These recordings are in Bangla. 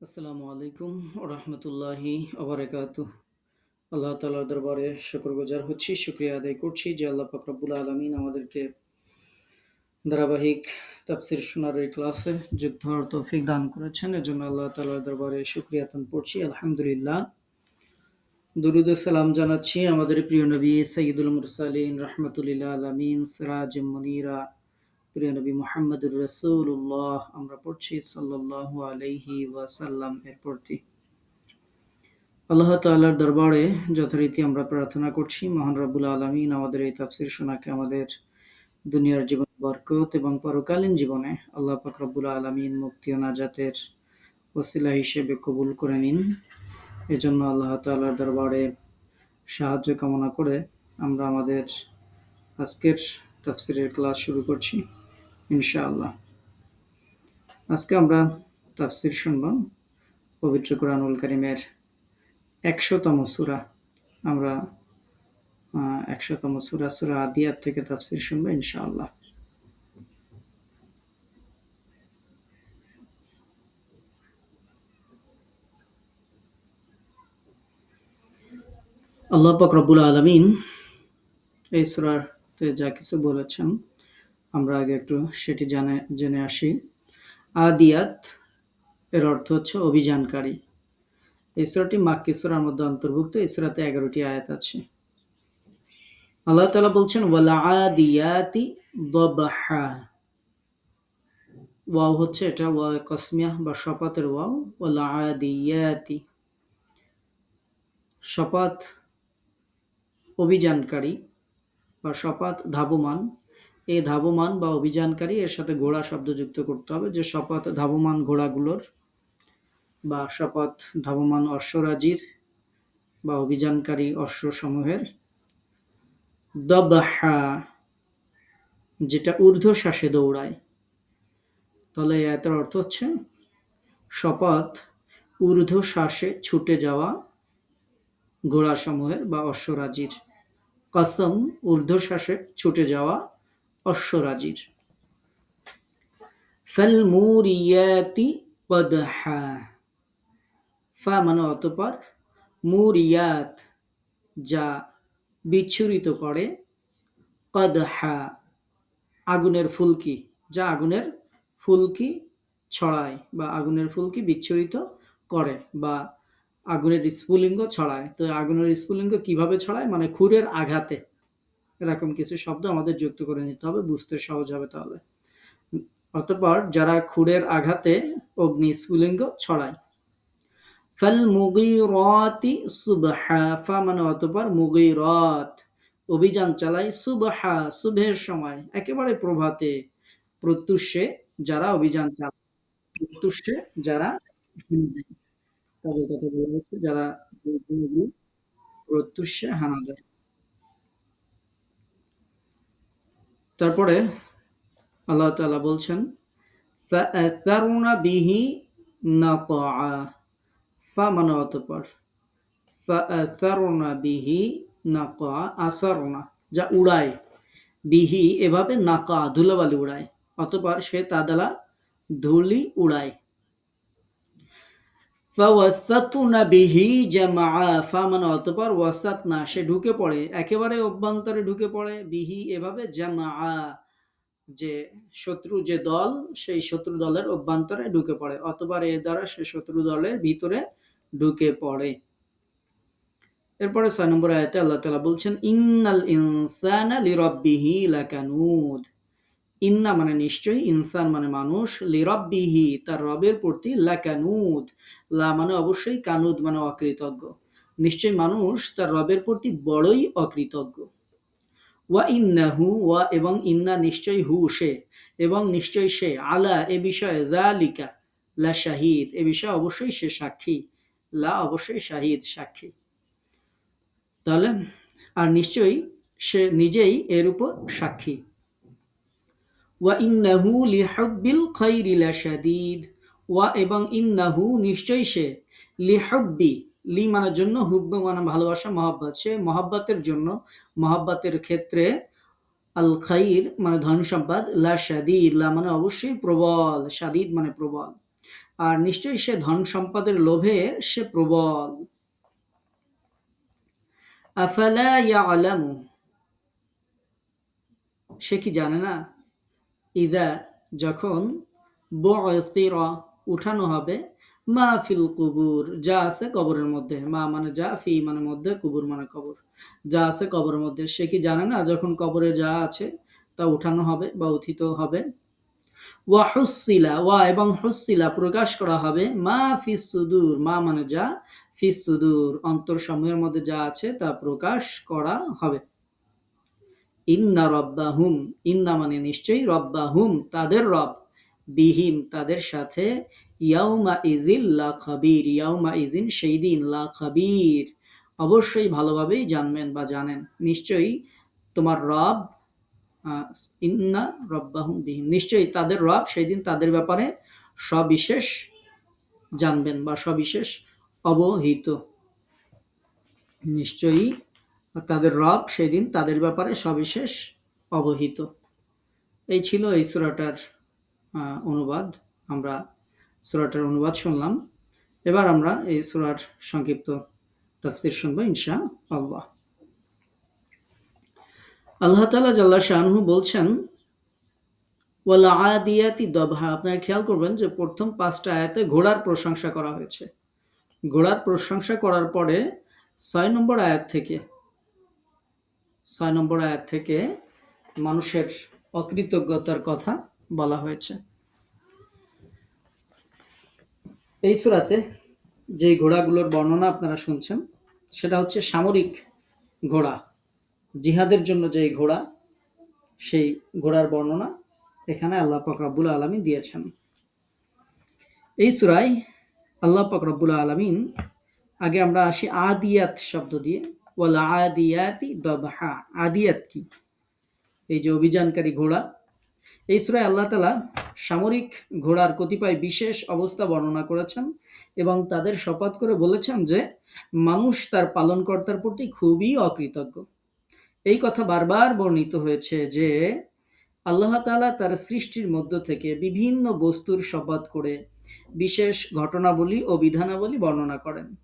আসসালামু আলাইকুম রহমতুল্লাহি আবরাকাতু আল্লাহ তালার দরবারে শুক্রগুজার হচ্ছি, শুক্রিয়া আদায় করছি যে আল্লাহ ফাকরাবুল আলমিন আমাদেরকে ধারাবাহিক তাফসির শোনার এই ক্লাসে যুক্ত হওয়ার তৌফিক দান করেছেন। এজন্য আল্লাহ তালার দরবারে শুক্রিয়া দান পড়ছি আলহামদুলিল্লাহ। দুরুদ সালাম জানাচ্ছি আমাদের প্রিয় নবী সঈদুল মুরসালিন রহমতুল্লাহ আলমিন সিরাজ মনিরা প্রিয় নবী মোহাম্মদুর রসুল্লাহ আমরা পড়ছি সাল্লাল্লাহু আলাইহি ওয়াসাল্লাম এর পরটি আল্লাহ তাআলার দরবারে যথারীতি আমরা প্রার্থনা করছি, মহান রব্বুল আলমিন আমাদের এই তাফসির শোনাকে আমাদের দুনিয়ার জীবন বরকত এবং পরকালীন জীবনে আল্লাহ পাক রব্বুল আলমিন মুক্তি ও নাজাতের ওসিলা হিসেবে কবুল করে নিন। এজন্য আল্লাহ তাআলার দরবারে সাহায্য কামনা করে আমরা আমাদের আজকের তাফসিরের ক্লাস শুরু করছি। ইনশাআল্লাহ। আজকে আমরা তাফসির শুনব পবিত্র কোরআনুল করিমের একশোতম সুরা। আমরা একশোতম সুরা সুরা আদিয়ার থেকে তাফসির শুনব ইনশাআল্লাহ। আল্লাহ পাক রব্বুল আলমিন এই সুরাতে যা কিছু বলেছেন আমরা আগে একটু সেটি জানে, জেনে আসি। আদিয়াত এর অর্থ হচ্ছে অভিযানকারী। এই সুরাটি মাক্কি মধ্যে অন্তর্ভুক্ত, এই এগারোটি আয়াত আছে। আল্লাহ তালা বলছেন, ওয়ালা আদিয়াতি দবাহা। ওয়াও হচ্ছে এটা ওয়া কসমিয়া বা শপাতের ওয়াও। ওয়ালা আদিয়াতি শপাত অভিযানকারী বা শপাত ধাবমান। এই ধাবমান বা অভিযানকারী এর সাথে ঘোড়া শব্দ যুক্ত করতে হবে, যে শপথ ধাবমান ঘোড়াগুলোর বা শপথ ধাবমান অশ্বরাজির বা অভিযানকারী অশ্বসমূহের। দবহা, যেটা ঊর্ধ্ব শ্বাসে দৌড়ায়। তাহলে এত অর্থ হচ্ছে শপথ ঊর্ধ্ব শ্বাসে ছুটে যাওয়া ঘোড়াসমূহের বা অশ্বরাজির। কসম, ঊর্ধ্বশ্বাসে ছুটে যাওয়া অশ্বরাজির। ফালমুরিয়াতি কদহা ফা মানে অতপর মুরিয়াত, যা বিচ্ছুরিত করে। কদহা, আগুনের ফুলকি, যা আগুনের ফুলকি ছড়ায় বা আগুনের ফুলকি বিচ্ছুরিত করে বা আগুনের স্ফুলিঙ্গ ছড়ায়। তো আগুনের স্ফুলিঙ্গ কীভাবে ছড়ায়? মানে খুরের আঘাতে। এরকম কিছু শব্দ আমাদের যুক্ত করে নিতে হবে, বুঝতে সহজ হবে তাহলে। অতপর যারা খুরের আঘাতে অগ্নি স্ফুলিঙ্গ ছড়ায়। ফাল মুগিরাতি সুবহা, ফা মানে অতপর মুগিরাত। অভিযান চালায় সুবহা সুবের সময়। একেবারে প্রভাতে প্রত্যুষে যারা অভিযান চালায় প্রত্যুষে যারা তাদের কথা বলা হচ্ছে, যারা প্রত্যুষে হানা দেয় তারপরে আল্লাহ তালা বলছেন বিহি ফা মানে অতপর। বিহি আসারনা, যা উড়ায়। বিহি এভাবে নাকা ধুলাবালি উড়ায়। অতপর সে তা দ্বারা ধুলি উড়ায়। বিহি জামা ফা অতপর ওয়াসাতনা, সে ঢুকে পড়ে, একেবারে অভ্যন্তরে ঢুকে পড়ে, বিহি এভাবে জামা যে শত্রু যে দল, সেই শত্রু দলের অভ্যন্তরে ঢুকে পড়ে অতবার এ দ্বারা সে শত্রু দলের ভিতরে ঢুকে পড়ে। এরপরে ছয় নম্বর আয়তে আল্লাহ তালা বলছেন, ইন্নাল ইনসানা লিরব্বিহি লাকানুদ। ইন্না মানে নিশ্চয়ই, ইনসান মানে মানুষ, লিরব্বিহি, তার রবের প্রতি লাকানুদ লা মানে অবশ্যই কানুদ মানে অকৃতজ্ঞ। নিশ্চয়ই মানুষ তার রবের প্রতি বড়ই অকৃতজ্ঞ। ওয়া ইন্না হু ওয়া এবং ইন্না নিশ্চয় হু, সে এবং নিশ্চয় সে, আলা, এ বিষয়ে জালিকা লা শাহিদ, এ বিষয়ে অবশ্যই সে সাক্ষী, লা অবশ্যই শাহিদ সাক্ষী। তাহলে, আর নিশ্চয়ই সে নিজেই এর উপর সাক্ষী। ওয়া ইন্নাহু লিহাব্বিল খাইরি লাশাদীদ। ওয়া এবং ইন্নাহু নিশ্চয়ই সে লিহাব্বি, লি মানার জন্য, হুব্ব মানে ভালোবাসা, মহাব্বত। সে মহাব্বতের জন্য, মহাব্বতের ক্ষেত্রে আল খাইর মানে ধন সম্পদ লা শাদিদ লা মানে অবশ্যই প্রবল, শাদিদ মানে প্রবল। আর নিশ্চয়ই সে ধন সম্পদের লোভে সে প্রবল। আফালা ইয়ালামু, সে কি জানে না? ইদা, যখন বু'থিরা উঠানো হবে, মা ফিল কুবুর, যা আছে কবরের মধ্যে। মা মানে যা, ফি মানে মধ্যে, কুবুর মানে কবর। যা আছে কবরের মধ্যে। সে কি জানে না, যখন কবরে যা আছে, তা উঠানো হবে বা উথিত হবে? ওয়া হুসিলা ওয়া এবং হুসিলা প্রকাশ করা হবে, মা ফিস সুদূর। মা মানে যা ফিস সুদূর। অন্তর সমূহের মধ্যে যা আছে, তা প্রকাশ করা হবে। ইন্না রব্বাহুম, ইন্না মানে নিশ্চয়ই রব্বাহুম, তাদের রব, বিহিম, তাদের সাথে, ইয়াউমা ইজিল লা খাবির, ইয়াউমা ইজিন সেই দিন লা খাবির। অবশ্যই ভালোভাবেই জানবেন বা জানেন। নিশ্চয়ই তোমার রব ইন্না রব্বাহুম বিহিম, নিশ্চয়ই তাদের রব সেই দিন তাদের ব্যাপারে সবিশেষ জানবেন বা সবিশেষ অবহিত। নিশ্চয়ই তাদের রব সেই দিন তাদের ব্যাপারে সবিশেষ অবহিত। এই ছিল এই সুরাটার অনুবাদ। আমরা সুরাটার অনুবাদ শুনলাম। এবার আমরা এই সুরার সংক্ষিপ্ত তফসির শুনব ইনশা আল্লাহ আল্লাহ তালা জাল্লা শাহনহু বলছেন, ওয়ালা আদিয়াতি দবহা। আপনারা খেয়াল করবেন যে প্রথম পাঁচটা আয়াতে ঘোড়ার প্রশংসা করা হয়েছে। ঘোড়ার প্রশংসা করার পরে ছয় নম্বর আয়াত থেকে ছয় নম্বর আয়াত থেকে মানুষের অকৃতজ্ঞতার কথা বলা হয়েছে। এই সুরাতে যে ঘোড়াগুলোর বর্ণনা আপনারা শুনছেন, সেটা হচ্ছে সামরিক ঘোড়া। জিহাদের জন্য যে ঘোড়া, সেই ঘোড়ার বর্ণনা এখানে আল্লাহ পাক রব্বুল আলমিন দিয়েছেন। এই সুরায় আল্লাহ পাক রব্বুল আলমিন, আগে আমরা আসি আদিয়াত শব্দ দিয়ে ওয়াল আদিয়াতি দবহা। আদিয়াত কি? এই যে অভিযানকারী ঘোড়া। এই সুরায় আল্লাহ তালা সামরিক ঘোড়ার কতিপয় বিশেষ অবস্থা বর্ণনা করেছেন এবং তাদের শপথ করে বলেছেন যে, মানুষ তার পালনকর্তার প্রতি খুবই অকৃতজ্ঞ। এই কথা বারবার বর্ণিত হয়েছে যে, আল্লাহ তালা তার সৃষ্টির মধ্য থেকে বিভিন্ন বস্তুর শপথ করে বিশেষ ঘটনাবলী ও বিধানাবলী বর্ণনা করেন।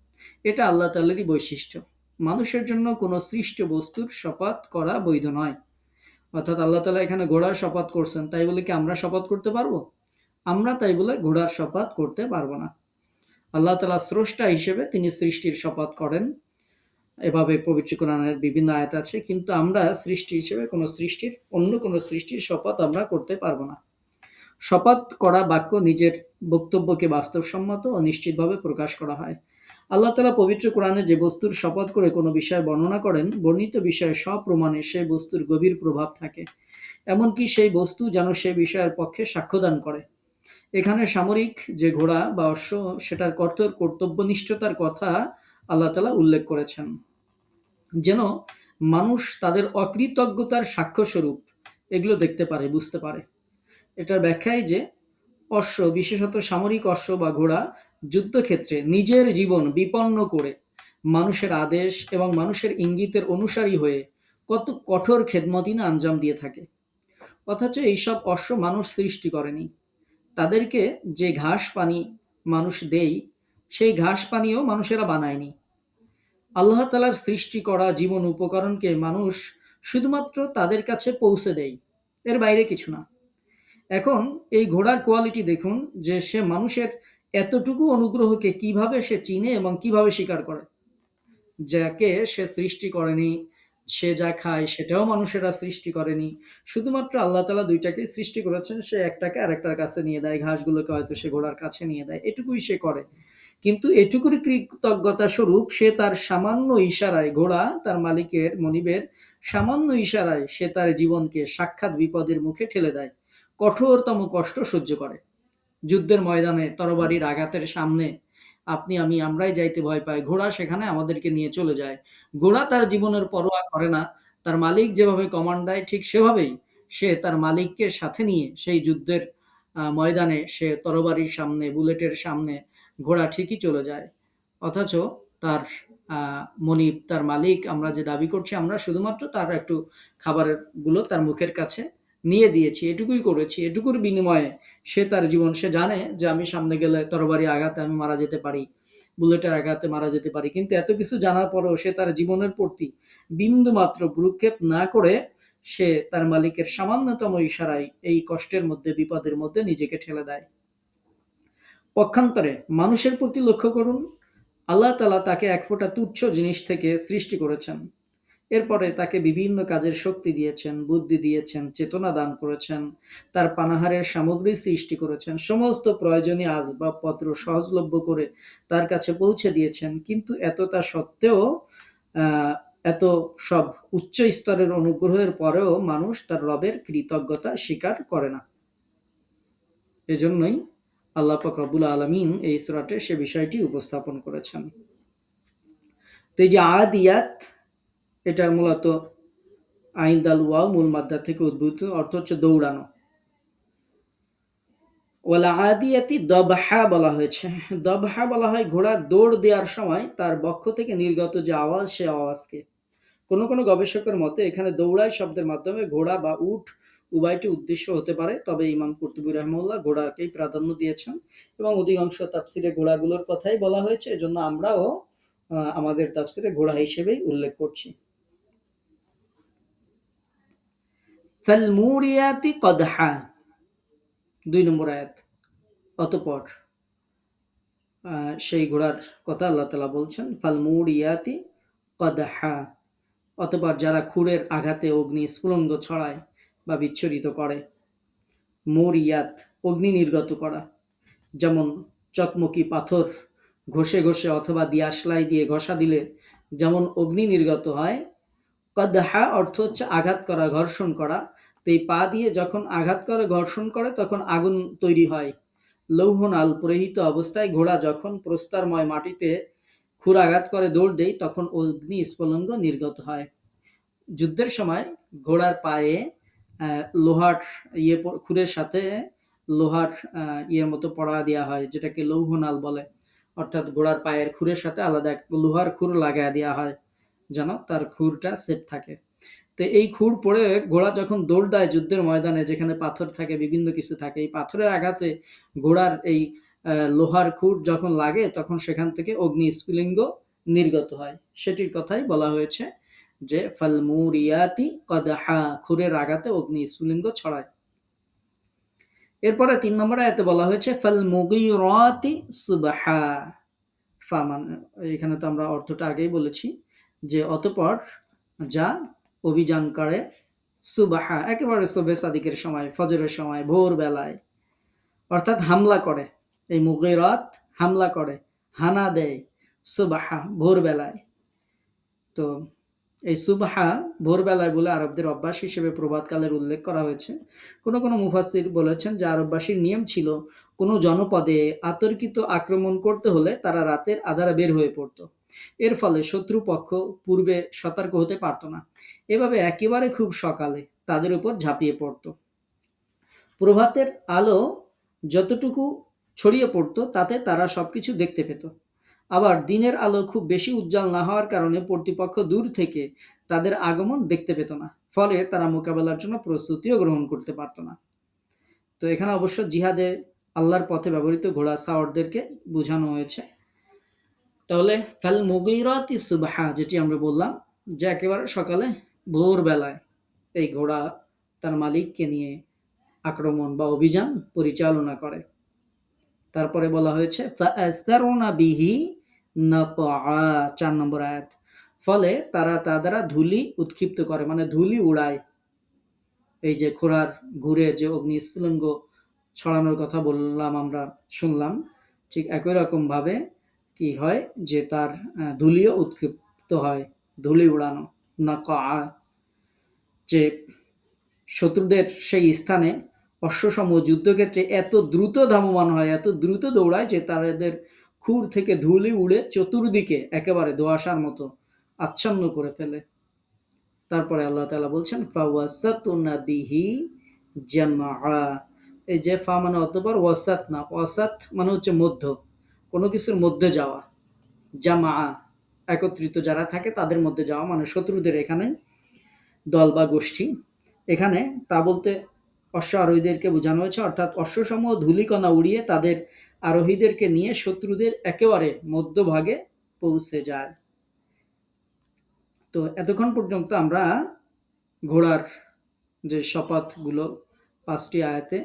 এটা আল্লাহ তালারই বৈশিষ্ট্য। মানুষের জন্য কোনো সৃষ্ট বস্তুর শপথ করা বৈধ নয়। অর্থাৎ আল্লাহ তালা এখানে ঘোড়ার শপথ করছেন, তাই বলে কি আমরা শপথ করতে পারব? আমরা তাই বলে ঘোড়ার শপথ করতে পারব না। আল্লাহ তালা স্রষ্টা হিসেবে তিনি সৃষ্টির শপথ করেন। এভাবে পবিত্র কোরআনের বিভিন্ন আয়াত আছে, কিন্তু আমরা সৃষ্টি হিসেবে কোনো সৃষ্টির, অন্য কোনো সৃষ্টির শপথ আমরা করতে পারব না। শপথ করা বাক্য নিজের বক্তব্যকে বাস্তবসম্মত ও নিশ্চিতভাবে প্রকাশ করা হয়। আল্লাহ তালা পবিত্র কোরআনে যে বস্তুর শপথ করে কোনো বিষয় বর্ণনা করেন, বর্ণিত বিষয়ে সব প্রমাণে সেই বস্তুর গভীর প্রভাব থাকে। এমনকি সেই বস্তু যেন সে বিষয়ের পক্ষে সাক্ষ্যদান করে। এখানে সামরিক যে ঘোড়া বা অশ্ব, সেটার কর্তর কর্তব্যনিষ্ঠতার কথা আল্লাহ তালা উল্লেখ করেছেন। যেন মানুষ তাদের অকৃতজ্ঞতার সাক্ষ্যস্বরূপ এগুলো দেখতে পারে, বুঝতে পারে। এটার ব্যাখ্যায় যে অশ্ব, বিশেষত সামরিক অশ্ব বা ঘোড়া যুদ্ধক্ষেত্রে নিজের জীবন বিপন্ন করে মানুষের আদেশ এবং মানুষের ইঙ্গিতের অনুসারী হয়ে কত কঠোর খেদমতি না আঞ্জাম দিয়ে থাকে। অথচ এইসব অশ্ব মানুষ সৃষ্টি করেনি। তাদেরকে যে ঘাস পানি মানুষ দেই, সেই ঘাস পানিও মানুষেরা বানায়নি। আল্লাহ তালার সৃষ্টি করা জীবন উপকরণকে মানুষ শুধুমাত্র তাদের কাছে পৌঁছে দেয় এর বাইরে কিছু না। এখন এই ঘোড়ার কোয়ালিটি দেখুন যে সে মানুষের এতটুকু অনুগ্রহকে কীভাবে সে চিনে এবং কীভাবে স্বীকার করে? যাকে সে সৃষ্টি করেনি, সে যা খায় সেটাও মানুষেরা সৃষ্টি করেনি। শুধুমাত্র আল্লাহ তালা দুইটাকে সৃষ্টি করেছেন, সে একটাকে আরেকটার কাছে নিয়ে দেয়, ঘাসগুলোকে হয়তো সে ঘোড়ার কাছে নিয়ে দেয়, এটুকুই সে করে। কিন্তু এটুকুর কৃতজ্ঞতা স্বরূপ সে তার সামান্য ইশারায় ঘোড়া, তার মালিকের মনিবের সামান্য ইশারায় সে তার জীবনকে সাক্ষাৎ বিপদের মুখে ঠেলে দেয়, কঠোরতম কষ্ট সহ্য করে। যুদ্ধের ময়দানে, তরবারির আঘাতের সামনে আপনি, আমি, আমরাই যাইতে ভয় পাই। ঘোড়া সেখানে আমাদেরকে নিয়ে চলে যায়। ঘোড়া তার জীবনের পরোয়া করে না। তার মালিক যেভাবে কমান্ড দেয়, ঠিক সেভাবেই সে তার মালিককে সাথে নিয়ে সেই যুদ্ধের ময়দানে সে তরবারির সামনে, বুলেটের সামনে ঘোড়া ঠিকই চলে যায়। অথচ তার মনিব, তার মালিক, আমরা যে দাবি করছি, আমরা শুধুমাত্র তার একটু খাবারেরগুলো তার মুখের কাছে নিয়ে দিয়েছি, এটুকুই করেছি, এটুকুর বিনিময়ে সে তার জীবন, সে জানে যে আমি সামনে গেলে তরবারি আঘাতে আমি মারা যেতে পারি, বুলেটের আঘাতে মারা যেতে পারি, কিন্তু এত কিছু জানার পরেও সে তার জীবনের প্রতি বিন্দু মাত্র ভ্রুক্ষেপ না করে সে তার মালিকের সামান্যতম ইশারায় এই কষ্টের মধ্যে, বিপদের মধ্যে নিজেকে ঠেলে দেয়। পক্ষান্তরে মানুষের প্রতি লক্ষ্য করুন, আল্লাহ তালা তাকে এক ফোঁটা তুচ্ছ জিনিস থেকে সৃষ্টি করেছেন। এরপরে তাকে বিভিন্ন কাজের শক্তি দিয়েছেন, বুদ্ধি দিয়েছেন, চেতনা দান করেছেন, তার পানাহারের সামগ্রী সৃষ্টি করেছেন, সমস্ত প্রয়োজনীয় আসবাবপত্র সহজলভ্য করে তার কাছে পৌঁছে দিয়েছেন। কিন্তু এতটা সত্ত্বেও এত সব উচ্চ স্তরের অনুগ্রহের পরেও মানুষ তার রবের কৃতজ্ঞতা স্বীকার করে না। এজন্যই আল্লাহ রব্বুল আলমিন এই সুরাটে সে বিষয়টি উপস্থাপন করেছেন। তো এই যে আদিয়াত এটার মূলত আইন দাল ওয়াও মূল মাদ্দা থেকে উদ্ভূত, অর্থ হচ্ছে দৌড়ানো। ওয়ালা আদিয়াতি দবহা বলা হয়েছে। দবহা বলা হয় ঘোড়া দৌড় দেওয়ার সময় তার বক্ষ থেকে নির্গত যে আওয়াজ, সে আওয়াজকে। কোনো কোনো গবেষকের মতে এখানে দৌড়াই শব্দের মাধ্যমে ঘোড়া বা উঠ উভয়টি উদ্দেশ্য হতে পারে, তবে ইমাম কর্তুবী রহমুল্লাহ ঘোড়াকেই প্রাধান্য দিয়েছেন এবং অধিকাংশ তাফসিরে ঘোড়াগুলোর কথাই বলা হয়েছে। এজন্য আমরাও আমাদের তাফসিরে ঘোড়া হিসেবেই উল্লেখ করছি। ফালমুরিয়াতি কদহা। দুই নম্বর আয়াত। অতপর সেই ঘোড়ার কথা আল্লাহ তালা বলছেন, ফালমুরিয়াতি কদহা। অতপর যারা খুরের আঘাতে অগ্নি স্ফুলঙ্গ ছড়ায় বা বিচ্ছরিত করে, মরিয়াত অগ্নি নির্গত করা। যেমন চকমকি পাথর ঘষে ঘষে অথবা দিয়াশলাই দিয়ে ঘষা দিলে যেমন অগ্নি নির্গত হয় কদহা অর্থ হচ্ছে আঘাত করা, ঘর্ষণ করা। তো এই পা দিয়ে যখন আঘাত করে, ঘর্ষণ করে, তখন আগুন তৈরি হয়। লৌহনাল প্রহিত অবস্থায় ঘোড়া যখন প্রস্তারময় মাটিতে খুর আঘাত করে দৌড় দেয়, তখন অগ্নি স্ফলঙ্গ নির্গত হয়। যুদ্ধের সময় ঘোড়ার পায়ে লোহার ইয়ে খুরের সাথে লোহার ইয়ের মতো পড়া দেওয়া হয়, যেটাকে লৌহনাল বলে। অর্থাৎ ঘোড়ার পায়ের খুরের সাথে আলাদা লোহার খুর লাগাই দেওয়া হয়। যেন তার খুরটা সেফ থাকে। তো এই খুর পড়ে ঘোড়া যখন দৌড় দেয় যুদ্ধের ময়দানে, যেখানে পাথর থাকে, বিভিন্ন কিছু থাকে, এই পাথরের আঘাতে ঘোড়ার এই লোহার খুর যখন লাগে, তখন সেখান থেকে অগ্নি স্ফুলিঙ্গ নির্গত হয়। সেটির কথাই বলা হয়েছে যে ফালমুরিয়াতি কদহা খুরের আঘাতে অগ্নি স্ফুলিঙ্গ ছড়ায়। এরপরে তিন নম্বর আয়াতে বলা হয়েছে, ফাল মুগিরাতি সুবহা ফামান এখানে তো আমরা অর্থটা আগেই বলেছি। যে অতপর যা অভিযান করে সুবাহা, একেবারে সোবে সাদিকের সময়, ফজরের সময় ভোর বেলায় অর্থাৎ হামলা করে, এই মুগেরাত হামলা করে, হানা দেয় সুবাহা ভোরবেলায়। তো এই সুবহা ভোরবেলায় বলে আরবদের অভ্যাস হিসেবে প্রভাতকালের উল্লেখ করা হয়েছে। কোনো কোনো মুফাসির বলেছেন যে আরববাসীর নিয়ম ছিল, কোনো জনপদে আতর্কিত আক্রমণ করতে হলে তারা রাতের আধারে বের হয়ে পড়ত। এর ফলে শত্রুপক্ষ পূর্বে সতর্ক হতে পারত না। এভাবে একেবারে খুব সকালে তাদের উপর ঝাঁপিয়ে পড়ত। প্রভাতের আলো যতটুকু ছড়িয়ে পড়ত, তাতে তারা সবকিছু দেখতে পেত। আবার দিনের আলো খুব বেশি উজ্জ্বল না হওয়ার কারণে কর্তৃপক্ষ দূর থেকে তাদের আগমন দেখতে পেত না। ফলে তারা মোকাবেলার জন্য প্রস্তুতিও গ্রহণ করতে পারত না। তো এখানে অবশ্য জিহাদে আল্লাহর পথে ব্যবহৃত ঘোড়া সাওয়ারদেরকে বোঝানো হয়েছে। তাহলে ফেল মুগিরাতি সুবাহা, যেটি আমরা বললাম, যে একেবারে সকালে ভোরবেলায় এই ঘোড়া তার মালিককে নিয়ে আক্রমণ বা অভিযান পরিচালনা করে। তারপরে বলা হয়েছে বিহি চার নম্বর আয়াত। ফলে তারা তা দ্বারা ধুলি উৎক্ষিপ্ত করে মানে ধুলি উড়ায়। এই যে ঘোড়ার ঘুরে যে অগ্নি স্ফুলঙ্গ ছড়ানোর কথা বললাম আমরা, শুনলাম, ঠিক একই রকম ভাবে কি হয় যে তার ধুলিও উৎক্ষিপ্ত হয়, ধুলি উড়ানো না যে শত্রুদের সেই স্থানে অশ্বসম যুদ্ধক্ষেত্রে এত দ্রুত ধামমান হয়, এত দ্রুত দৌড়ায় যে তাদের খুর থেকে ধুলি উড়ে চতুর্দিকে একেবারে দোয়াশার মতো আচ্ছন্ন করে ফেলে। তারপরে আল্লাহ তালা বলছেন বিহি এই যে ফা মানে অতপর ওয়াসাত না, ওয়াসাত মানে হচ্ছে মধ্য। কোনো কিছুর মধ্যে যাওয়া। জামা একত্রিত যারা থাকে তাদের মধ্যে যাওয়া মানে শত্রুদের এখানে দল বা গোষ্ঠী। এখানে তা বলতে অশ্ব আরোহীদেরকে বোঝানো হয়েছে, অর্থাৎ অশ্বসমূহ ধূলিকণা উড়িয়ে তাদের আরোহীদেরকে নিয়ে শত্রুদের একেবারে মধ্যভাগে পৌঁছে যায়। তো এতক্ষণ পর্যন্ত আমরা ঘোড়ার যে শপথগুলো পাঁচটি আয়াতে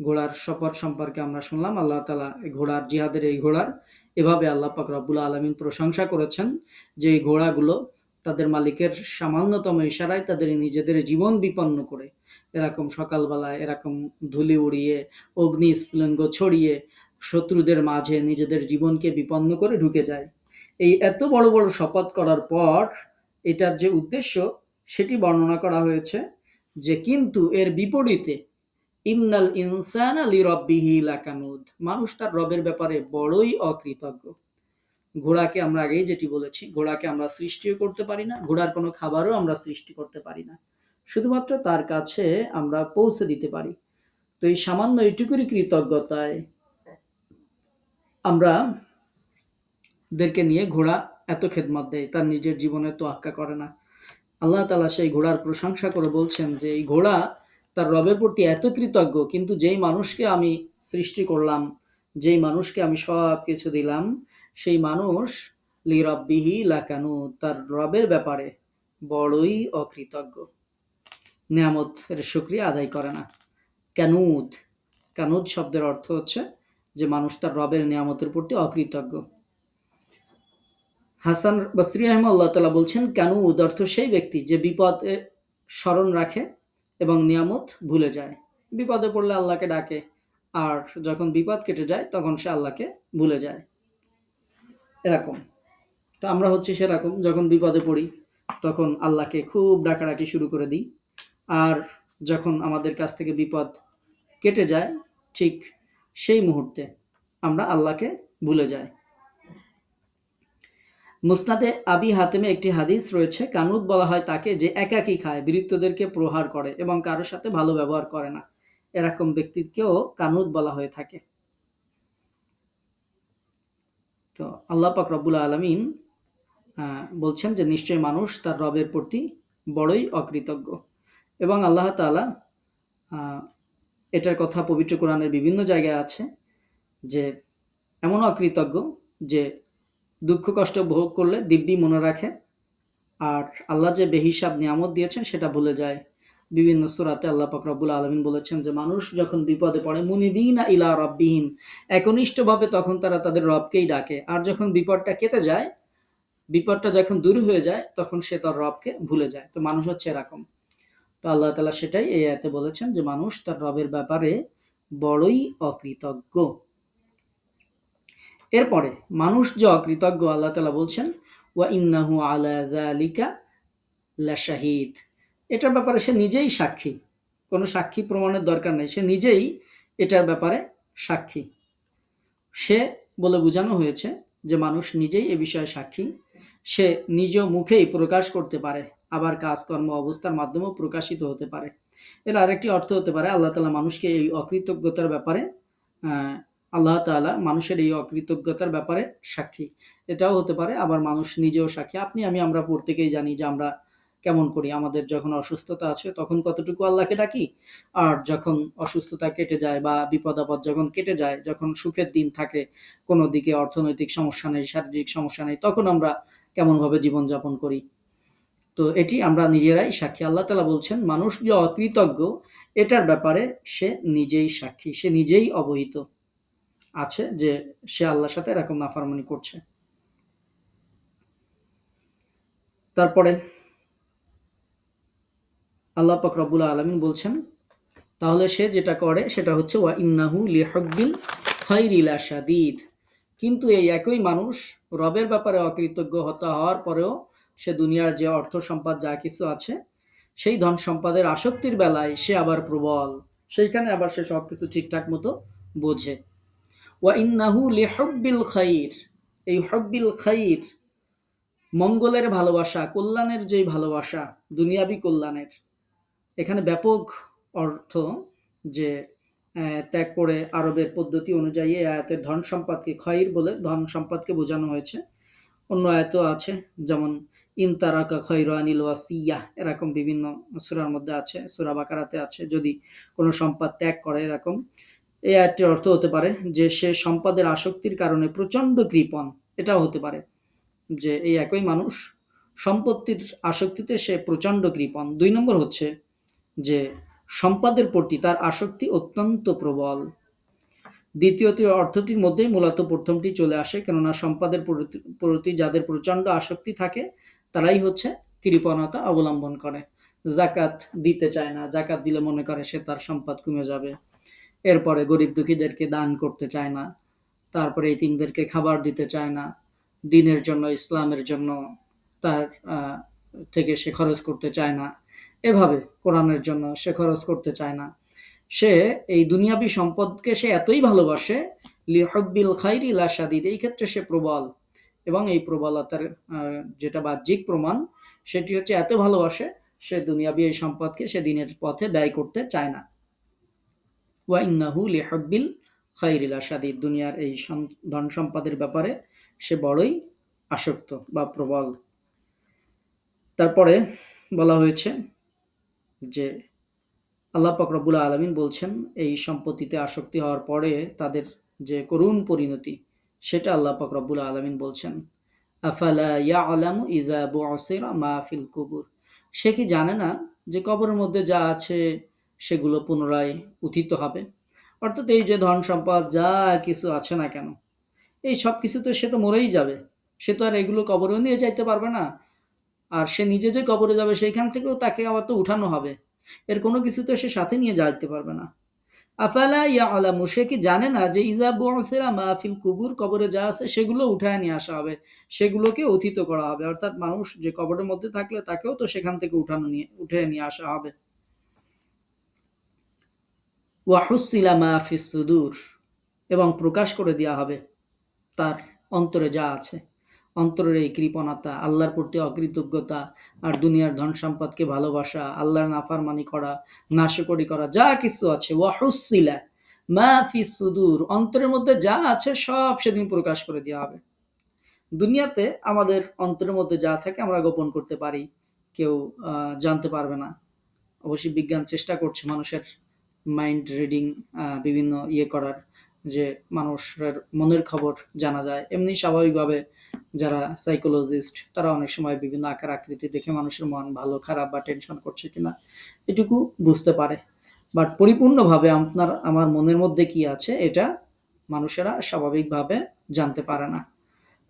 ঘোড়ার শপথ সম্পর্কে আমরা শুনলাম। আল্লাহ তালা এই ঘোড়ার, জিহাদের এই ঘোড়ার এভাবে আল্লাহ পাক রব্বুল আলমিন প্রশংসা করেছেন যে এই ঘোড়াগুলো তাদের মালিকের সামান্যতম ইশারায় তাদের নিজেদের জীবন বিপন্ন করে। এরকম সকালবেলায় এরকম ধুলি উড়িয়ে, অগ্নি স্ফুলিঙ্গ ছড়িয়ে শত্রুদের মাঝে নিজেদের জীবনকে বিপন্ন করে ঢুকে যায়। এই এত বড় বড় শপথ করার পর এটার যে উদ্দেশ্য, সেটি বর্ণনা করা হয়েছে যে কিন্তু এর বিপরীতে ইন্নাল ইনসান আলী রব্বিহি লাকানুদ। মানুষ তার রবের ব্যাপারে বড়ই অকৃতজ্ঞ। ঘোড়াকে আমরা আগেই যেটি বলেছি, ঘোড়াকে আমরা সৃষ্টিও করতে পারি না, ঘোড়ার কোনো খাবারও আমরা সৃষ্টি করতে পারি না। শুধুমাত্র তার কাছে আমরা পৌঁছে দিতে পারি। তো এই সামান্য এইটুকুরই কৃতজ্ঞতায় আমরা দেরকে নিয়ে ঘোড়া এত খেদমত দেয়, তার নিজের জীবনে তো আক্কা করে না। আল্লাহ তালা সেই ঘোড়ার প্রশংসা করে বলছেন যে এই ঘোড়া তার রবের প্রতি এত কৃতজ্ঞ, কিন্তু যেই মানুষকে আমি সৃষ্টি করলাম, যেই মানুষকে আমি সব কিছু দিলাম, সেই মানুষ লি রব্বিহি লাকানু, তার রবের ব্যাপারে বড়ই অকৃতজ্ঞ। নিয়ামত এর সুক্রিয়া আদায় করে না। কানুদ কানুদ শব্দের অর্থ হচ্ছে যে মানুষ তার রবের নিয়ামতের প্রতি অকৃতজ্ঞ। হাসান বসরি আহমল্লাহ তালা বলছেন, কানুদ অর্থ সেই ব্যক্তি যে বিপদে স্মরণ রাখে এবং নিয়ামত ভুলে যায়। বিপদে পড়লে আল্লাহকে ডাকে, আর যখন বিপদ কেটে যায়, তখন সে আল্লাহকে ভুলে যায়। এরকম। তো আমরা হচ্ছে সেরকম, যখন বিপদে পড়ি, তখন আল্লাহকে খুব ডাকাডাকি শুরু করে দিই। আর যখন আমাদের কাছ থেকে বিপদ কেটে যায়, ঠিক সেই মুহূর্তে আমরা আল্লাহকে ভুলে যাই। মুসনাদে আবি হাতেমে একটি হাদিস রয়েছে, কানুদ বলা হয় তাকে যে একাকি খায় বৃত্তদেরকে প্রহার করে এবং কারোর সাথে ভালো ব্যবহার করে না। এরকম ব্যক্তিকেও কানুদ বলা হয়ে থাকে। তো আল্লাহ পাক রব্বুল আলমিন বলছেন যে নিশ্চয় মানুষ তার রবের প্রতি বড়ই অকৃতজ্ঞ এবং আল্লাহ তালা এটার কথা পবিত্র কোরআনের বিভিন্ন জায়গায় আছে যে এমন অকৃতজ্ঞ যে দুঃখ কষ্ট ভোগ করলে দিব্যি মনে রাখে। আর আল্লাহ যে বেহিসাব নিয়ামত দিয়েছেন, সেটা ভুলে যায়। বিভিন্ন সুরাতে আল্লাহ রব্বুল আলমিন বলেছেন যে, মানুষ যখন বিপদে পড়ে, মুনিবিনা ইলা রব্বিহীন একনিষ্ঠভাবে তখন তারা তাদের রবকেই ডাকে। আর যখন বিপদটা কেটে যায়, বিপদটা যখন দূর হয়ে যায়, তখন সে তার রবকে ভুলে যায়। তো মানুষ হচ্ছে এরকম। তো আল্লাহ তালা সেটাই এই আয়তে বলেছেন যে, মানুষ তার রবের ব্যাপারে বড়ই অকৃতজ্ঞ। এরপরে, মানুষ যে অকৃতজ্ঞ আল্লাহ তালা বলছেন, ওয়া ইন্নাহু আলা জালিকা লাশাহিদ। এটার ব্যাপারে সে নিজেই সাক্ষী। কোনো সাক্ষী প্রমাণের দরকার নেই। সে নিজেই এটার ব্যাপারে সাক্ষী। সে বলে বোঝানো হয়েছে যে মানুষ নিজেই এ বিষয়ে সাক্ষী। সে নিজ মুখেই প্রকাশ করতে পারে, আবার কাজকর্ম, অবস্থার মাধ্যমেও প্রকাশিত হতে পারে। এর আরেকটি অর্থ হতে পারে, আল্লাহ তালা মানুষকে এই অকৃতজ্ঞতার ব্যাপারে আল্লাহ তালা মানুষের এই অকৃতজ্ঞতার ব্যাপারে সাক্ষী। এটাও হতে পারে, আবার মানুষ নিজেও সাক্ষী। আপনি, আমি, আমরা প্রত্যেকেই জানি যে আমরা কেমন করি। আমাদের যখন অসুস্থতা আছে, তখন কতটুকু আল্লাহকে ডাকি? আর যখন অসুস্থতা কেটে যায় বা বিপদ আপদ যখন কেটে যায়, যখন সুখের দিন থাকে, কোনো দিকে অর্থনৈতিক সমস্যা নেই, শারীরিক সমস্যা নেই, তখন আমরা কেমনভাবে জীবনযাপন করি? তো এটি আমরা নিজেরাই সাক্ষী। আল্লাহ তালা বলছেন, মানুষ যে অকৃতজ্ঞ, এটার ব্যাপারে সে নিজেই সাক্ষী, সে নিজেই অবহিত। আছে যে সে আল্লাহর সাথে এরকম নাফারমানি করছে। তারপরে আল্লাহ পাক রব্বুল আলমিন বলছেন, তাহলে সে যেটা করে সেটা হচ্ছে, ওয়া ইন্নাহু লিহব্বিল খৈরিলা শাদিদ কিন্তু এই একই মানুষ রবের ব্যাপারে অকৃতজ্ঞ হতে হওয়ার পরেও সে দুনিয়ার যে অর্থ সম্পদ যা কিছু আছে, সেই ধন সম্পদের আসক্তির বেলায় সে আবার প্রবল। সেইখানে আবার সে সব কিছু ঠিকঠাক মতো বোঝে। ওয়া ইন্নাহু লিহব্বিল খাইর, এই হব্বিল খাইর মঙ্গলের ভালোবাসা, কল্যাণের যেই ভালোবাসা, দুনিয়াবি কল্যাণের। এখানে ব্যাপক অর্থ যে ত্যাগ করে আরবের পদ্ধতি অনুযায়ী আয়াতের ধন সম্পদকে খয়ির বলে ধন সম্পদকে বোঝানো হয়েছে। অন্য আয়াতেও আছে, যেমন ইনতারাকা খৈরানিল ওয়াসিয়া এরকম বিভিন্ন সুরার মধ্যে আছে, সুরা বাকারাতে আছে। যদি কোনো সম্পদ ত্যাগ করে এরকম এই আয়াতটির অর্থ হতে পারে যে সে সম্পদের আসক্তির কারণে প্রচণ্ড কৃপণ। এটাও হতে পারে যে এই একই মানুষ সম্পত্তির আসক্তিতে সে প্রচণ্ড কৃপণ। দুই নম্বর হচ্ছে যে সম্পদের প্রতি তার আসক্তি অত্যন্ত প্রবল। দ্বিতীয়টি অর্থটির মধ্যেই মূলত প্রথমটি চলে আসে, কেননা সম্পদের প্রতি যাদের প্রচণ্ড আসক্তি থাকে, তারাই হচ্ছে কৃপণতা অবলম্বন করে। জাকাত দিতে চায় না, জাকাত দিলে মনে করে সে তার সম্পদ কমে যাবে। এরপরে গরিব দুঃখীদেরকে দান করতে চায় না, তারপরে তিনদেরকে খাবার দিতে চায় না, দিনের জন্য, ইসলামের জন্য তার থেকে সে খরচ করতে চায় না। এভাবে কোরআনের জন্য সে খরচ করতে চায় না। সে এই দুনিয়াবি সম্পদকে সে এতই ভালোবাসে, লিহব্বিল খাইরি লাসাদিদ এই ক্ষেত্রে সে প্রবল এবং এই প্রবলতার যেটা বাহ্যিক প্রমাণ, সেটি হচ্ছে এত ভালোবাসে, সে দুনিয়াবি এই সম্পদকে সে দিনের পথে ব্যয় করতে চায় না। ওয়াইন্নাহু লিহব্বিল খাইরিল আসাদিদ দুনিয়ার এই ধন সম্পদের ব্যাপারে সে বড়ই আসক্ত বা প্রবল। তারপরে বলা হয়েছে যে আল্লাহ পাকরবুল আলমিন বলছেন, এই সম্পত্তিতে আসক্তি হওয়ার পরে তাদের যে করুণ পরিণতি, সেটা আল্লাহ পাকরবুল আলমিন বলছেন, আফালা ইয়া আলামু ইজা মাহফিল কুবুর। সে কি জানে না যে কবরের মধ্যে যা আছে সেগুলো পুনরায় উথিত হবে। অর্থাৎ এই যে ধন সম্পদ যা কিছু আছে না কেন, এই সব কিছু তো সে তো মরেই যাবে। সে তো আর এগুলো কবরেও নিয়ে যাইতে পারবে না। আর সে নিজে যে কবরে যাবে সেইখান থেকেও তাকে আবার তো উঠানো হবে। এর কোনো কিছু তো সে সাথে নিয়ে যাইতে পারবে না। আফালা ইয়া আলামু সে কি জানে না যে ইজা বুসেরা মাহফিল কুবুর, কবরে যা আছে সেগুলো উঠায় নিয়ে আসা হবে, সেগুলোকে অথিত করা হবে। অর্থাৎ মানুষ যে কবরের মধ্যে থাকলে তাকেও তো সেখান থেকে উঠানো নিয়ে, উঠে নিয়ে আসা হবে। ওয়াহুসিলা মাহফিস সুদূর, এবং প্রকাশ করে দেওয়া হবে তার অন্তরে যা আছে। অন্তরের এই কৃপণতা, আল্লাহর প্রতি অকৃতজ্ঞতা, আর দুনিয়ার ধন সম্পদকে ভালোবাসা, আল্লাহর নাফারমানি করা, নাশকরি করা, যা কিছু আছে। ওয়াহুসিলা মাহফি সুদূর, অন্তরের মধ্যে যা আছে সব সেদিন প্রকাশ করে দেওয়া হবে। দুনিয়াতে আমাদের অন্তরের মধ্যে যা থাকে আমরা গোপন করতে পারি, কেউ জানতে পারবে না। অবশ্যই বিজ্ঞান চেষ্টা করছে মানুষের মাইন্ড রিডিং বিভিন্ন ইয়ে করার যে মানুষের মনের খবর জানা যায়। এমনি স্বাভাবিকভাবে যারা সাইকোলজিস্ট তারা অনেক সময় বিভিন্ন আকার আকৃতি দেখে মানুষের মন ভালো, খারাপ বা টেনশন করছে কিনা এটুকু বুঝতে পারে। বাট পরিপূর্ণভাবে আপনার, আমার মনের মধ্যে কি আছে, এটা মানুষেরা স্বাভাবিকভাবে জানতে পারে না।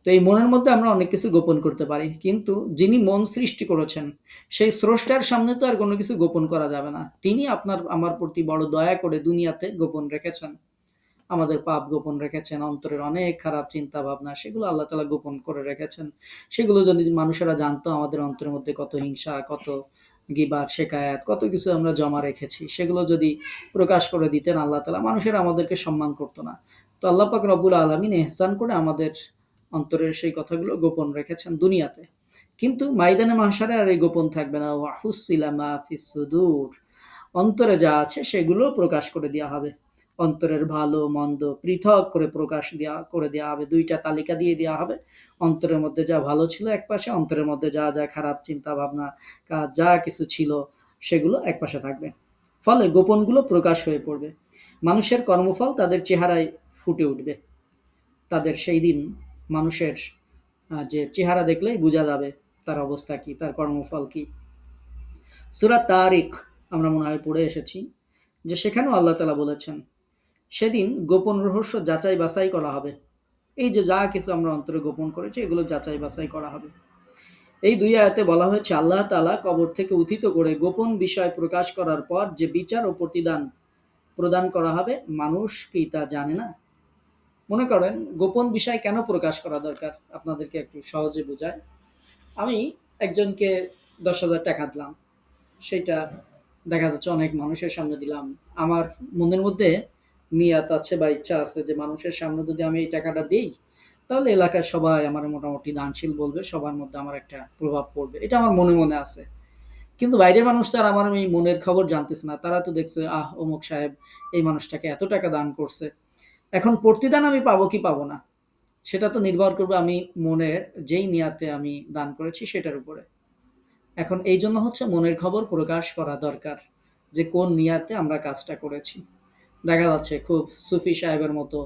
তো এই মনের মধ্যে আমরা অনেক কিছু গোপন করতে পারি, কিন্তু যিনি মন সৃষ্টি করেছেন, সেই স্রষ্টার সামনে তো আর কোনো কিছু গোপন করা যাবে না। তিনি আপনার, আমার প্রতি বড় দয়া করে দুনিয়াতে গোপন রেখেছেন। আমাদের পাপ গোপন রেখেছেন, অন্তরের অনেক খারাপ চিন্তা ভাবনা সেগুলো আল্লাহ তালা গোপন করে রেখেছেন। সেগুলো যদি মানুষেরা জানতো আমাদের অন্তরের মধ্যে কত হিংসা, কত গিবার শেখায়াত, কত কিছু আমরা জমা রেখেছি, সেগুলো যদি প্রকাশ করে দিতেন আল্লাহ তালা মানুষেরা আমাদেরকে সম্মান করতো না। তো আল্লাহ পাক রবুল আলমিন এহসান করে আমাদের অন্তরের সেই কথাগুলো গোপন রেখেছেন দুনিয়াতে। কিন্তু মাইদানে মাহসারে আর এই গোপন থাকবে না। ওয়াহুসিলা মাহফিসুদুর অন্তরে যা আছে সেগুলো প্রকাশ করে দেওয়া হবে। অন্তরের ভালো, মন্দ পৃথক করে প্রকাশ দেওয়া করে দেওয়া হবে। দুইটা তালিকা দিয়ে দেওয়া হবে। অন্তরের মধ্যে যা ভালো ছিল এক পাশে, অন্তরের মধ্যে যা যা খারাপ চিন্তা ভাবনা কাজ যা কিছু ছিল সেগুলো এক পাশে থাকবে। ফলে গোপনগুলো প্রকাশ হয়ে পড়বে। মানুষের কর্মফল তাদের চেহারায় ফুটে উঠবে। তাদের সেই দিন মানুষের যে চেহারা দেখলেই বোঝা যাবে তার অবস্থা কি, তার কর্মফল কি। সুরাত তারিখ আমরা মনে হয় পড়ে এসেছি, যে সেখানেও আল্লাহ তালা বলেছেন, সেদিন গোপন রহস্য যাচাই বাছাই করা হবে। এই যে যা কিছু আমরা অন্তরে গোপন করেছি, এগুলো যাচাই বাছাই করা হবে। এই দুই আয়াতে বলা হয়েছে, আল্লাহ তালা কবর থেকে উথিত করে গোপন বিষয় প্রকাশ করার পর যে বিচার ও প্রতিদান প্রদান করা হবে, মানুষ কি তা জানে না? মনে করেন গোপন বিষয় কেন প্রকাশ করা দরকার? আপনাদেরকে একটু সহজে বোঝায়। আমি একজনকে দশ হাজার টাকা দিলাম। সেটা দেখা যাচ্ছে অনেক মানুষের সামনে দিলাম। আমার মনের মধ্যে নিয়াত আছে বা ইচ্ছা আছে যে মানুষের সামনে যদি আমি এই টাকাটা দিই, তাহলে এলাকার সবাই আমার মোটামুটি দানশীল বলবে, সবার মধ্যে আমার একটা প্রভাব পড়বে। এটা আমার মনে মনে আছে। কিন্তু বাইরের মানুষ তার আমার এই মনের খবর জানতেছে না। তারা তো দেখছে, আহ, অমুক সাহেব এই মানুষটাকে এত টাকা দান করছে। এখন প্রতিদান আমি পাবো কি পাবো না সেটা তো নির্ভর করবে আমি মনের যেই নিয়াতে আমি দান করেছি সেটার উপরে। এখন এই জন্য হচ্ছে মনের খবর প্রকাশ করা দরকার যে কোন নিয়াতে আমরা কাজটা করেছি। দেখা যাচ্ছে খুব সুফি সাহেবের মতো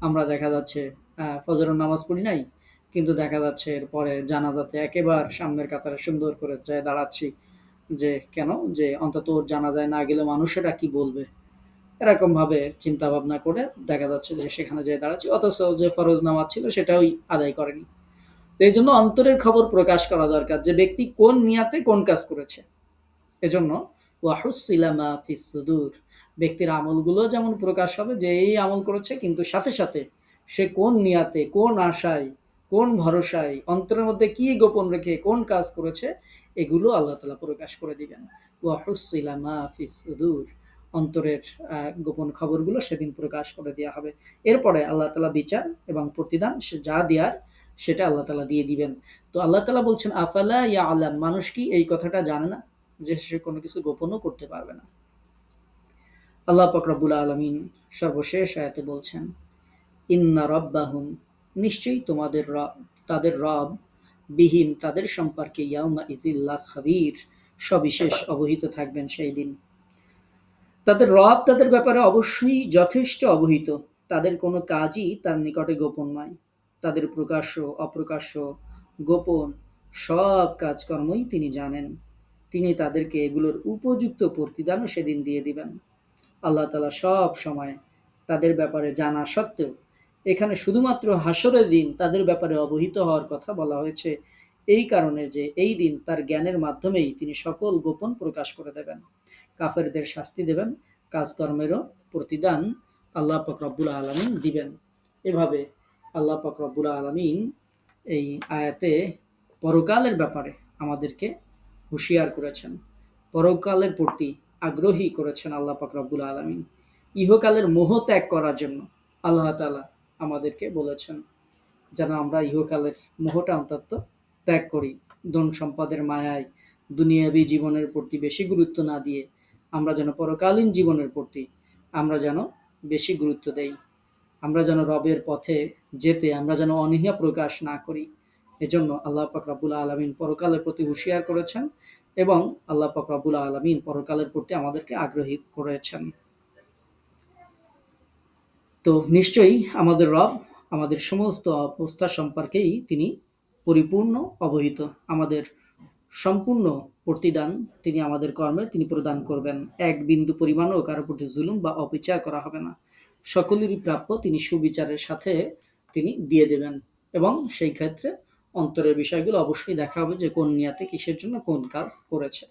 আমরা দেখা যাচ্ছে আহ, ফজরের নামাজ পড়ি নাই কিন্তু দেখা যাচ্ছে এরপরে জানাজাতে একেবারে সামনের কাতারে সুন্দর করে যায় দাঁড়াচ্ছি যে কেন? যে অন্তত ওর জানাজায় না গেলে মানুষেরা কি বলবে? এরকম ভাবে চিন্তা ভাবনা করে দেখা যাচ্ছে যে সেখানে যেয়ে দাঁড়াচ্ছি। অথচ যে ফরজ নামাজ ছিল সেটাই আদায় করেনি। তো এই জন্য অন্তরের খবর প্রকাশ করা দরকার যে ব্যক্তি কোন নিয়াতে কোন কাজ করেছে। এজন্য ওয়াহুসিলামা ফিসুদুর ব্যক্তির আমলগুলো যেমন প্রকাশ হবে যে এই আমল করেছে, কিন্তু সাথে সাথে সে কোন নিয়াতে, কোন আশায়, কোন ভরসায়, অন্তরের মধ্যে কি গোপন রেখে কোন কাজ করেছে, এগুলো আল্লাহ তালা প্রকাশ করে দিবেন। ওয়াহুসিলামা ফিসুদুর অন্তরের গোপন খবরগুলো সেদিন প্রকাশ করে দেওয়া হবে। এরপরে আল্লাহ তালা বিচার এবং প্রতিদান সে যা দেওয়ার সেটা আল্লাহ তালা দিয়ে দিবেন। তো আল্লাহ তালা বলছেন, আফালা ইয়া আলাম মানুষ কি এই কথাটা জানে না? যে সে কোনো কিছু গোপনও করতে পারবে না। আল্লাহ ফকরাবুল আলমিন সর্বশেষ আয়াতে বলছেন, ইন্না রব্বাহুম, নিশ্চয়ই তোমাদের রব, তাদের রব বিহীন তাদের সম্পর্কে ইয়াউমা ইজিল্লা খাবির সবিশেষ অবহিত থাকবেন সেই দিন। তাদের রব তাদের ব্যাপারে অবশ্যই যথেষ্ট অবহিত। তাদের কোনো কাজই তার নিকটে গোপন নয়। তাদের প্রকাশ্য, অপ্রকাশ্য, গোপন সব কাজকর্মই তিনি জানেন। তিনি তাদেরকে এগুলোর উপযুক্ত প্রতিদানও সেদিন দিয়ে দিবেন। আল্লাহ তালা সব সময় তাদের ব্যাপারে জানা সত্ত্বেও এখানে শুধুমাত্র হাসরের দিন তাদের ব্যাপারে অবহিত হওয়ার কথা বলা হয়েছে। এই কারণে যে এই দিন তার জ্ঞানের মাধ্যমেই তিনি সকল গোপন প্রকাশ করে দেবেন। কাফেরদের শাস্তি দেবেন, কাজকর্মেরও প্রতিদান আল্লাহ পাক রব্বুল আলমিন দিবেন। এভাবে আল্লাহ পাক রব্বুল আলমিন এই আয়াতে পরকালের ব্যাপারে আমাদেরকে হুঁশিয়ার করেছেন, পরকালের প্রতি আগ্রহী করেছেন আল্লাহ পাক রব্বুল আলমিন। ইহকালের মোহ ত্যাগ করার জন্য আল্লাহ তালা আমাদেরকে বলেছেন, যেন আমরা ইহকালের মোহটা অন্তত ত্যাগ করি। ধন সম্পদের মায়ায় দুনিয়াবি জীবনের প্রতি বেশি গুরুত্ব না দিয়ে আমরা যেন পরকালীন জীবনের প্রতি আমরা যেন বেশি গুরুত্ব দেই। আমরা যেন রবের পথে যেতে আমরা যেন অনীহা প্রকাশ না করি। এজন্য আল্লাহ পাক রাবুল আলমিন পরকালের প্রতি হুঁশিয়ার করেছেন এবং আল্লাহ পাক রাবুল আলমিন পরকালের প্রতি আমাদেরকে আগ্রহী করেছেন। তো নিশ্চয়ই আমাদের রব আমাদের সমস্ত অবস্থা সম্পর্কেই তিনি পরিপূর্ণ, অবহিত। আমাদের সম্পূর্ণ প্রতিদান তিনি আমাদের কর্মের তিনি প্রদান করবেন। এক বিন্দু পরিমাণও কারও প্রতি জুলুম বা অবিচার করা হবে না। সকলেরই প্রাপ্য তিনি সুবিচারের সাথে তিনি দিয়ে দেবেন এবং সেই ক্ষেত্রে অন্তরের বিষয়গুলো অবশ্যই দেখা হবে যে কোন নিয়াতে কিসের জন্য কোন কাজ করেছে।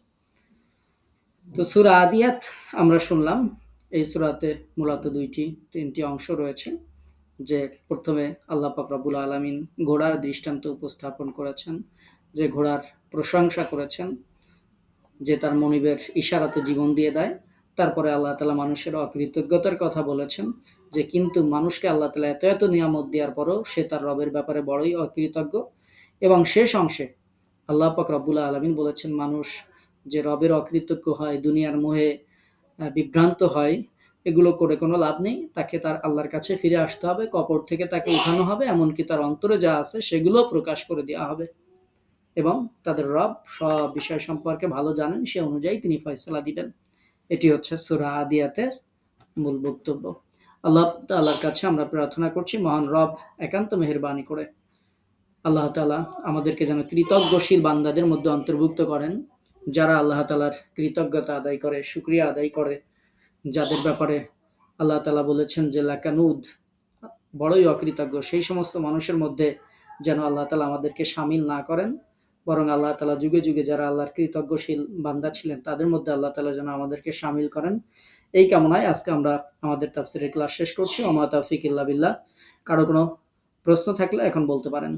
তো সুরা আদিয়াত আমরা শুনলাম। এই সুরাতে মূলত দুইটি, তিনটি অংশ রয়েছে। যে প্রথমে আল্লাহ পাক রব্বুল আলমিন ঘোড়ার দৃষ্টান্ত উপস্থাপন করেছেন, যে ঘোড়ার প্রশংসা করেছেন, যে তার মনিবের ইশারাতে জীবন দিয়ে দেয়। তারপরে আল্লাহ তালা মানুষের অকৃতজ্ঞতার কথা বলেছেন, যে কিন্তু মানুষকে আল্লাহ তালা এত এত নিয়ামত দেওয়ার পরও সে তার রবের ব্যাপারে বড়ই অকৃতজ্ঞ। এবং শেষ অংশে আল্লাহ পাক রব্বুল্লাহ আলমিন বলেছেন, মানুষ যে রবের অকৃতজ্ঞ হয়, দুনিয়ার মোহে বিভ্রান্ত হয় এগুলো করে কোনো লাভ নেই। তাকে তার আল্লাহর কাছে ফিরে আসতে হবে। কপর থেকে তাকে উঠানো হবে। এমনকি তার অন্তরে যা আছে সেগুলো প্রকাশ করে দেওয়া হবে। এবং তাদের রব সব বিষয় সম্পর্কে ভালো জানেন। সে অনুযায়ী তিনি ফয়সলা দিবেন। এটি হচ্ছে সুরা আদিয়াতের মূল বক্তব্য। আল্লাহ তাআলার কাছে আমরা প্রার্থনা করছি, মহান রব একান্ত মেহেরবানি করে। আল্লাহ তাআলা আমাদেরকে যেন কৃতজ্ঞশীল বান্দাদের মধ্যে অন্তর্ভুক্ত করেন, যারা আল্লাহ তাআলার কৃতজ্ঞতা আদায় করে, শুক্রিয়া আদায় করে। যাদের ব্যাপারে আল্লাহ তাআলা বলেছেন যে লাকানুদ বড়ই অকৃতজ্ঞ। সেই সমস্ত মানুষের মধ্যে যেন আল্লাহ তাআলা আমাদেরকে সামিল না করেন, বরং আল্লাহ তাআলা যুগে যুগে যারা আল্লাহর কৃতজ্ঞশীল বান্দা ছিলেন, তাদের মধ্যে আল্লাহ তাআলা যেন আমাদেরকে সামিল করেন। এই কামনায় আজকে আমরা আমাদের তাফসিরের ক্লাস শেষ করছি। ওমা তাফিক ইল্লা বিল্লাহ। কারও কোনো প্রশ্ন থাকলে এখন বলতে পারেন।